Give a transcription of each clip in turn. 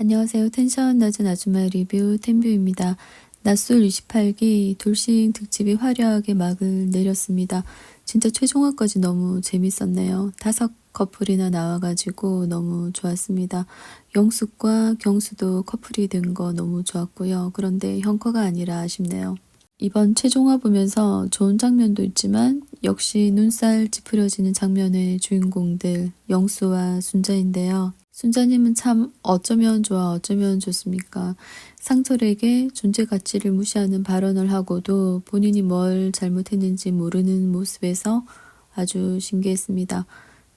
안녕하세요. 텐션 낮은 아줌마 리뷰 텐뷰입니다. 낮술 28기 돌싱 특집이 화려하게 막을 내렸습니다. 진짜 최종화까지 너무 재밌었네요. 다섯 커플이나 나와가지고 너무 좋았습니다. 영숙과 경수도 커플이 된 거 너무 좋았고요. 그런데 형커가 아니라 아쉽네요. 이번 최종화 보면서 좋은 장면도 있지만 역시 눈살 찌푸려지는 장면의 주인공들 영수와 순자인데요. 순자님은 참 어쩌면 좋아 어쩌면 좋습니까? 상철에게 존재 가치를 무시하는 발언을 하고도 본인이 뭘 잘못했는지 모르는 모습에서 아주 신기했습니다.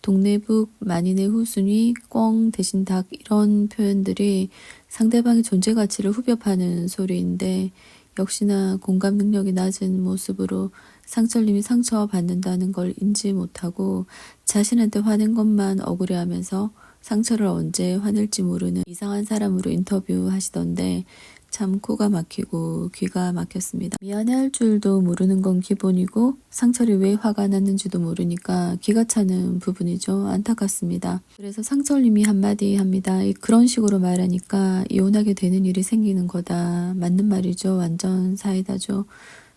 동네북, 만인의 후순위, 꽝 대신 닭 이런 표현들이 상대방의 존재 가치를 후벼파는 소리인데 역시나 공감 능력이 낮은 모습으로 상철님이 상처받는다는 걸 인지 못하고 자신한테 화낸 것만 억울해하면서 상처를 언제 화낼지 모르는 이상한 사람으로 인터뷰하시던데 참 코가 막히고 귀가 막혔습니다. 미안해할 줄도 모르는 건 기본이고 상철이 왜 화가 났는지도 모르니까 기가 차는 부분이죠. 안타깝습니다. 그래서 상철님이 한마디 합니다. 이- 그런 식으로 말하니까 이혼하게 되는 일이 생기는 거다. 맞는 말이죠. 완전 사이다죠.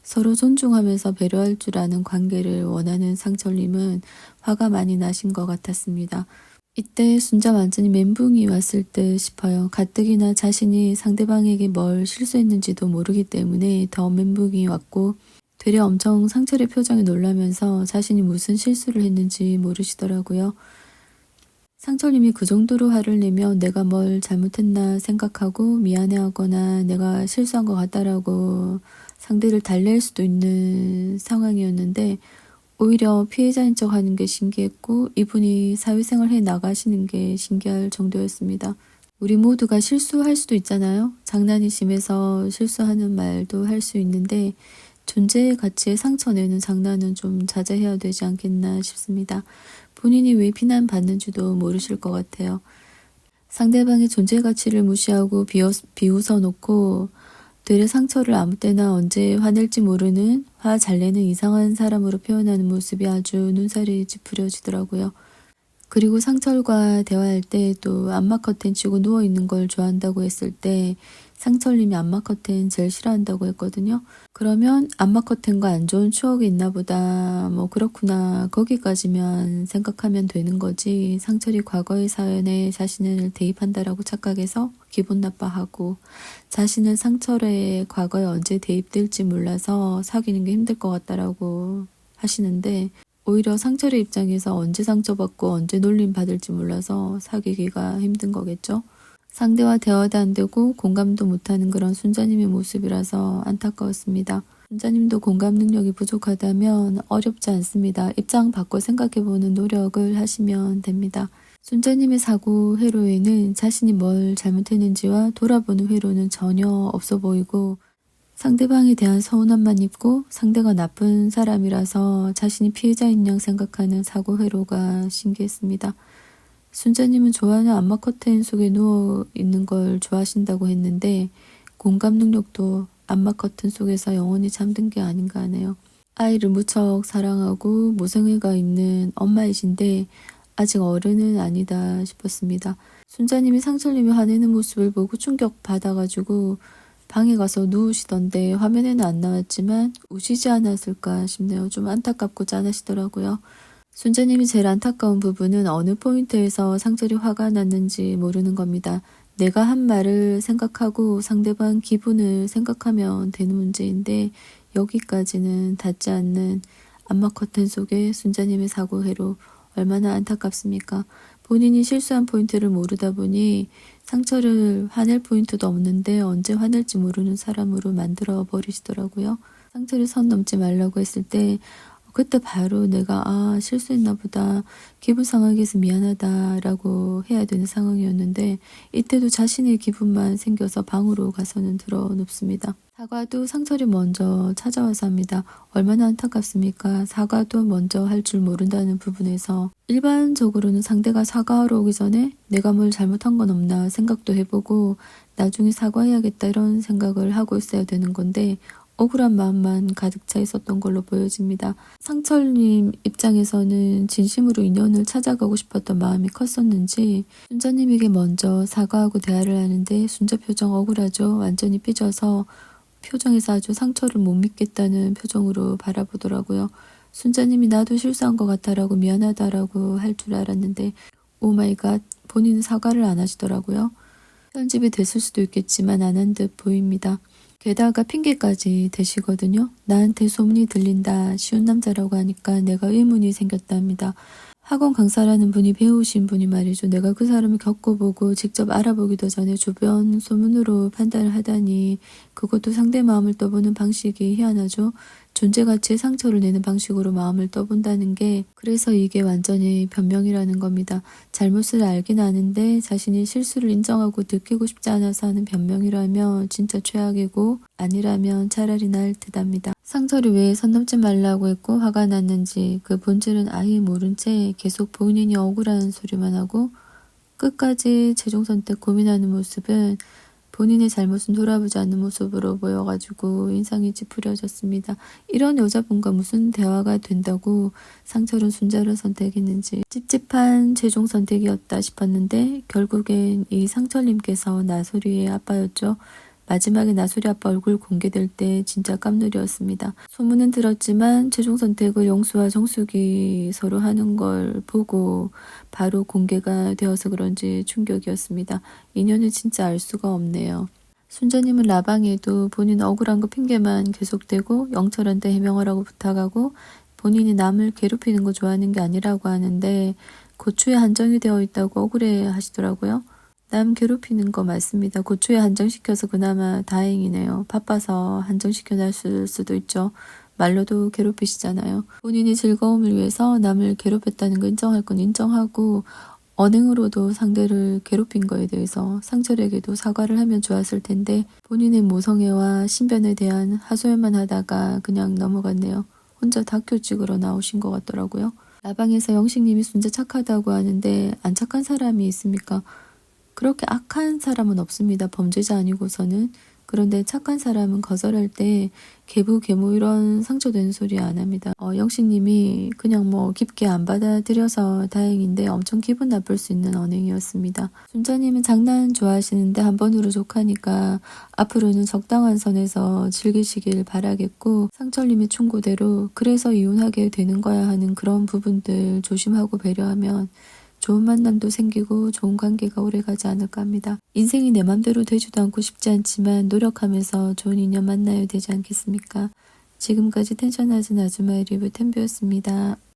서로 존중하면서 배려할 줄 아는 관계를 원하는 상철님은 화가 많이 나신 것 같았습니다. 이때 순자 완전히 멘붕이 왔을 듯 싶어요. 가뜩이나 자신이 상대방에게 뭘 실수했는지도 모르기 때문에 더 멘붕이 왔고 되려 엄청 상철의 표정에 놀라면서 자신이 무슨 실수를 했는지 모르시더라고요. 상철님이 그 정도로 화를 내면 내가 뭘 잘못했나 생각하고 미안해하거나 내가 실수한 것 같다라고 상대를 달랠 수도 있는 상황이었는데 오히려 피해자인 척 하는 게 신기했고 이분이 사회생활 해 나가시는 게 신기할 정도였습니다. 우리 모두가 실수할 수도 있잖아요. 장난이 심해서 실수하는 말도 할 수 있는데 존재의 가치에 상처내는 장난은 좀 자제해야 되지 않겠나 싶습니다. 본인이 왜 비난받는지도 모르실 것 같아요. 상대방의 존재 가치를 무시하고 비웃, 비웃어 놓고 되레 상처를 아무 때나 언제 화낼지 모르는 화 잘 내는 이상한 사람으로 표현하는 모습이 아주 눈살이 찌푸려지더라고요. 그리고 상철과 대화할 때 또 안마 커튼 치고 누워있는 걸 좋아한다고 했을 때 상철님이 안마 커튼 제일 싫어한다고 했거든요. 그러면 안마 커튼과 안 좋은 추억이 있나 보다. 뭐 그렇구나. 거기까지만 생각하면 되는 거지. 상철이 과거의 사연에 자신을 대입한다라고 착각해서 기분 나빠하고 자신은 상철의 과거에 언제 대입될지 몰라서 사귀는 게 힘들 것 같다라고 하시는데 오히려 상철의 입장에서 언제 상처받고 언제 놀림 받을지 몰라서 사귀기가 힘든 거겠죠. 상대와 대화도 안 되고 공감도 못하는 그런 순자님의 모습이라서 안타까웠습니다. 순자님도 공감 능력이 부족하다면 어렵지 않습니다. 입장 바꿔 생각해보는 노력을 하시면 됩니다. 순자님의 사고 회로에는 자신이 뭘 잘못했는지와 돌아보는 회로는 전혀 없어 보이고 상대방에 대한 서운함만 입고 상대가 나쁜 사람이라서 자신이 피해자인 양 생각하는 사고 회로가 신기했습니다. 순자님은 좋아하는 안마 커튼 속에 누워 있는 걸 좋아하신다고 했는데 공감 능력도 안마 커튼 속에서 영원히 잠든 게 아닌가 하네요. 아이를 무척 사랑하고 모성애가 있는 엄마이신데 아직 어른은 아니다 싶었습니다. 순자님이 상철님이 화내는 모습을 보고 충격 받아가지고 방에 가서 누우시던데 화면에는 안 나왔지만 우시지 않았을까 싶네요. 좀 안타깝고 짠하시더라고요. 순자님이 제일 안타까운 부분은 어느 포인트에서 상철이 화가 났는지 모르는 겁니다. 내가 한 말을 생각하고 상대방 기분을 생각하면 되는 문제인데 여기까지는 닿지 않는 안마 커튼 속의 순자님의 사고회로 얼마나 안타깝습니까? 본인이 실수한 포인트를 모르다 보니 상처를 화낼 포인트도 없는데 언제 화낼지 모르는 사람으로 만들어 버리시더라고요. 상처를 선 넘지 말라고 했을 때 그때 바로 내가 아 실수했나 보다 기분 상하게 해서 미안하다 라고 해야 되는 상황이었는데 이때도 자신의 기분만 생겨서 방으로 가서는 들어 눕습니다. 사과도 상철이 먼저 찾아와서 합니다. 얼마나 안타깝습니까? 사과도 먼저 할 줄 모른다는 부분에서 일반적으로는 상대가 사과하러 오기 전에 내가 뭘 잘못한 건 없나 생각도 해보고 나중에 사과해야겠다 이런 생각을 하고 있어야 되는 건데 억울한 마음만 가득 차 있었던 걸로 보여집니다. 상철님 입장에서는 진심으로 인연을 찾아가고 싶었던 마음이 컸었는지 순자님에게 먼저 사과하고 대화를 하는데 순자 표정 억울하죠. 완전히 삐져서 표정에서 아주 상처를 못 믿겠다는 표정으로 바라보더라고요. 순자님이 나도 실수한 것 같아라고 미안하다라고 할 줄 알았는데 오마이갓 본인은 사과를 안 하시더라고요. 편집이 됐을 수도 있겠지만 안 한 듯 보입니다. 게다가 핑계까지 대시거든요. 나한테 소문이 들린다. 쉬운 남자라고 하니까 내가 의문이 생겼답니다. 학원 강사라는 분이 배우신 분이 말이죠. 내가 그 사람을 겪어보고 직접 알아보기도 전에 주변 소문으로 판단을 하다니 그것도 상대 마음을 떠보는 방식이 희한하죠. 존재 가치에 상처를 내는 방식으로 마음을 떠본다는 게 그래서 이게 완전히 변명이라는 겁니다. 잘못을 알긴 아는데 자신이 실수를 인정하고 느끼고 싶지 않아서 하는 변명이라면 진짜 최악이고 아니라면 차라리 나을 듯합니다. 상처를 왜 선 넘지 말라고 했고 화가 났는지 그 본질은 아예 모른 채 계속 본인이 억울한 소리만 하고 끝까지 최종 선택 고민하는 모습은 본인의 잘못은 돌아보지 않는 모습으로 보여가지고 인상이 찌푸려졌습니다. 이런 여자분과 무슨 대화가 된다고 상철은 순자를 선택했는지 찝찝한 최종 선택이었다 싶었는데 결국엔 이 상철님께서 나소리의 아빠였죠. 마지막에 나소리 아빠 얼굴 공개될 때 진짜 깜놀이었습니다. 소문은 들었지만 최종 선택을 영수와 정숙이 서로 하는 걸 보고 바로 공개가 되어서 그런지 충격이었습니다. 인연을 진짜 알 수가 없네요. 순자님은 라방에도 본인 억울한 거 핑계만 계속대고 영철한테 해명하라고 부탁하고 본인이 남을 괴롭히는 거 좋아하는 게 아니라고 하는데 고추에 한정이 되어 있다고 억울해 하시더라고요. 남 괴롭히는 거 맞습니다. 고추에 한정시켜서 그나마 다행이네요. 바빠서 한정시켜 놨을 수도 있죠. 말로도 괴롭히시잖아요. 본인이 즐거움을 위해서 남을 괴롭혔다는 거 인정할 건 인정하고 언행으로도 상대를 괴롭힌 거에 대해서 상철에게도 사과를 하면 좋았을 텐데 본인의 모성애와 신변에 대한 하소연만 하다가 그냥 넘어갔네요. 혼자 다큐 찍으러 나오신 것 같더라고요. 라방에서 영식님이 순자 착하다고 하는데 안 착한 사람이 있습니까? 그렇게 악한 사람은 없습니다. 범죄자 아니고서는. 그런데 착한 사람은 거절할 때 개부 개모 이런 상처되는 소리 안 합니다. 어, 영식님이 그냥 뭐 깊게 안 받아들여서 다행인데 엄청 기분 나쁠 수 있는 언행이었습니다. 순자님은 장난 좋아하시는데 한 번으로 족하니까 앞으로는 적당한 선에서 즐기시길 바라겠고 상철님의 충고대로 그래서 이혼하게 되는 거야 하는 그런 부분들 조심하고 배려하면 좋은 만남도 생기고 좋은 관계가 오래가지 않을까 합니다. 인생이 내 맘대로 되지도 않고 싶지 않지만 노력하면서 좋은 인연 만나야 되지 않겠습니까? 지금까지 텐션 낮은 아줌마의 리뷰 템뷰였습니다.